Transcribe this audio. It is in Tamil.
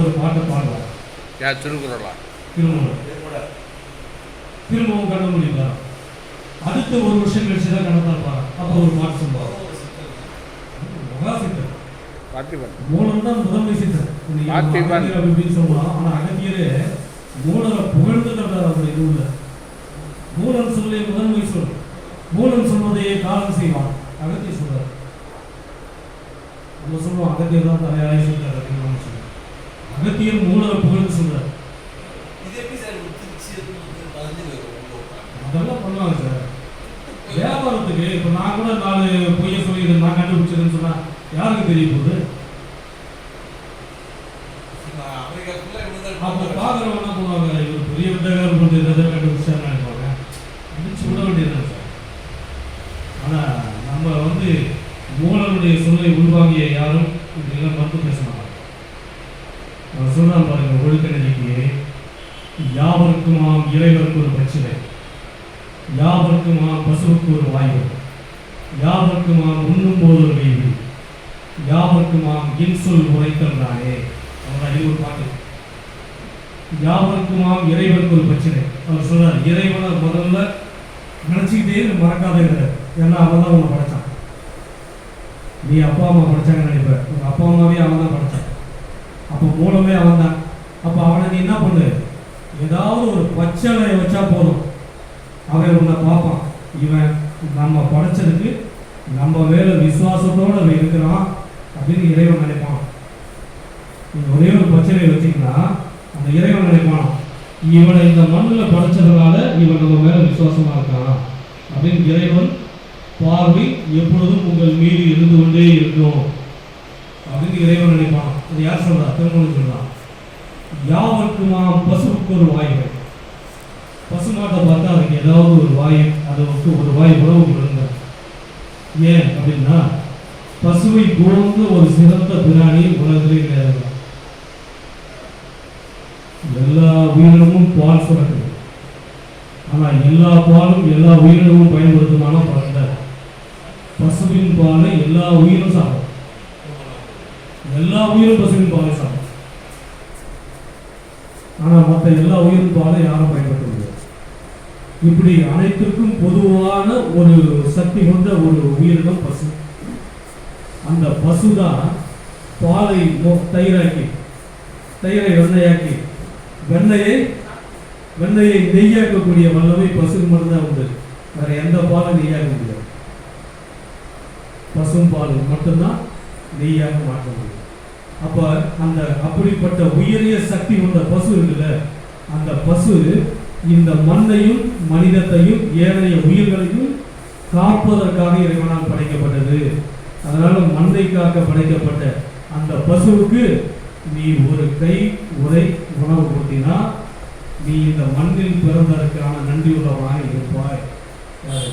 ஒரு பாட்டை பாடுவார் யார் திருக்குறளா? திருமணம். திரும்பவும் கண்ண அடுத்த ஒரு வருஷம் கழிச்சு தான் கணத்தாப்பார் அப்போ ஒரு பாட்டு மகாசித்தர் பார்த்திபன் மூலம் தான் முதன்மை சித்தர். இன்னைக்கு நம்ம பார்த்திபன். அகத்தியர் மூலரை புகழ்ந்து தந்தார் அவருடைய நூல்ல. மூலன் சொல்லே முதன்மை சொல். மூலன் சொல்வதையே காலம் செய்வான். அகத்திய சொல்றார். நம்ம சொல்லுவோம் அகத்தியர் தான் தலையாய சொல்றாரு அப்படின்னு நம்ம சொல்லுவோம் அகத்தியர் மூலரை புகழ்ந்து சொல்றார் இது எப்படி சார் ஒரு திருச்சி வந்து பதினஞ்சு வரும் அதெல்லாம் பண்ணுவாங்க சார் வியாபாரத்துக்கு இப்போ நான் கூட நாலு பொய்ய சொல்லி நான் கண்டுபிடிச்சதுன்னு சொன்னா யாருக்கு தெரிய போகுது? அப்போ பார்க்குறவங்க என்ன பண்ணுவாங்க இவர் பெரிய வித்தகாரம் பண்ணி எதை கண்டுபிடிச்சான்னு நினைப்பாங்க. அடிச்சு விட வேண்டியதுதான் சார். ஆனால் நம்ம வந்து மூலனுடைய சொல்லை உள்வாங்கிய யாரும் இதெல்லாம் மறுத்து பேச மாட்டாங்க. அவர் சொல்றான் பாருங்க ஒழுக்க நிலைக்கு யாவருக்குமாம் இறைவருக்கு ஒரு பிரச்சனை. யாவருக்குமாம் பசுவுக்கு ஒரு வாய்வு யாவருக்குமாம் உண்ணும் போது ஒரு வீடு யாவருக்குமாம் இன்சொல் உரைத்தல் அவர் அவன் இது ஒரு பாட்டு. யாவருக்குமாம் இறைவனுக்கு ஒரு பிரச்சனை. அவர் சொல்றார் இறைவனை முதல்ல நினைச்சுக்கிட்டே மறக்காத இருக்கிறார் ஏன்னா அவன் தான் உன்னை படைச்சான். நீ அப்பா அம்மா படைச்சாங்கன்னு நினைப்ப. உங்க அப்பா அம்மாவே அவன் தான் படைச்சான். அப்போ மூலமே அவன் தான் அப்போ அவனை நீ என்ன பண்ணு? ஏதாவது ஒரு பச்சளையை வச்சா போதும். அவன் உன்னை பார்ப்பான். இவன் நம்ம படைச்சதுக்கு நம்ம மேல விசுவாசத்தோடு அவன் இருக்கிறான் அப்படின்னு இறைவன் நினைப்பான். நீங்க ஒரே ஒரு பிரச்சனையை வச்சீங்கன்னா அந்த இறைவன் நினைப்பான் இவனை இந்த மண்ணில் படைச்சதுனால இவன் நம்ம மேல விசுவாசமா இருக்கான் அப்படின்னு இறைவன் பார்வை எப்பொழுதும் உங்கள் மீது இருந்து கொண்டே இருக்கும் அப்படின்னு இறைவன் நினைப்பான். அது யார் சொல்றா? திருமணம் சொல்றான் யாவருக்குமாம் பசுவுக்கு ஒரு வாய்கள்? பசுமாட்டை பார்த்தா அதுக்கு ஏதாவது ஒரு வாய் அதுக்கு ஒரு வாய் உறவு கொடுங்க ஏன் அப்படின்னா பசுவை போன்ற ஒரு சிறந்த பிராணி உலகத்திலே கிடையாது. எல்லா உயிரினமும் பால் சுரக்குது. ஆனால் எல்லா பாலும் எல்லா உயிரினமும் பயன்படுத்துமான பிறந்த பசுவின் பாலை எல்லா உயிரும் சாப்பிடும். எல்லா உயிரும் பசுவின் பாலை சாப்பிடும். ஆனால் மற்ற எல்லா உயிரும் பாலை யாரும் பயன்படுத்தும் இப்படி அனைத்திற்கும் பொதுவான ஒரு சக்தி கொண்ட ஒரு உயிரினம் பசு. அந்த பசுதான் பாலை தயிராக்கி தயிரை வெண்ணையாக்கி வெண்ணையை வெண்ணையை நெய்யாக்கக்கூடிய வல்லமை பசுக்கு மட்டும்தான் உண்டு. வேற எந்த பாலும் நெய்யாக்க முடியாது. பசும் பால் மட்டும்தான் நெய்யாக மாற்ற முடியும். அப்போ அந்த அப்படிப்பட்ட உயரிய சக்தி கொண்ட பசு இருக்குல்ல அந்த பசு இந்த மண்ணையும் மனிதத்தையும் ஏனைய உயிர்களையும் காப்பதற்காக இறைவனால் படைக்கப்பட்டது அதனால மண்ணை காக்க படைக்கப்பட்ட அந்த பசுவுக்கு நீ ஒரு கை உரை உணவு கொடுத்தினா நீ இந்த மண்ணில் பிறந்ததற்கான நன்றி உள்ளவனாக இருப்பாய் யாரு?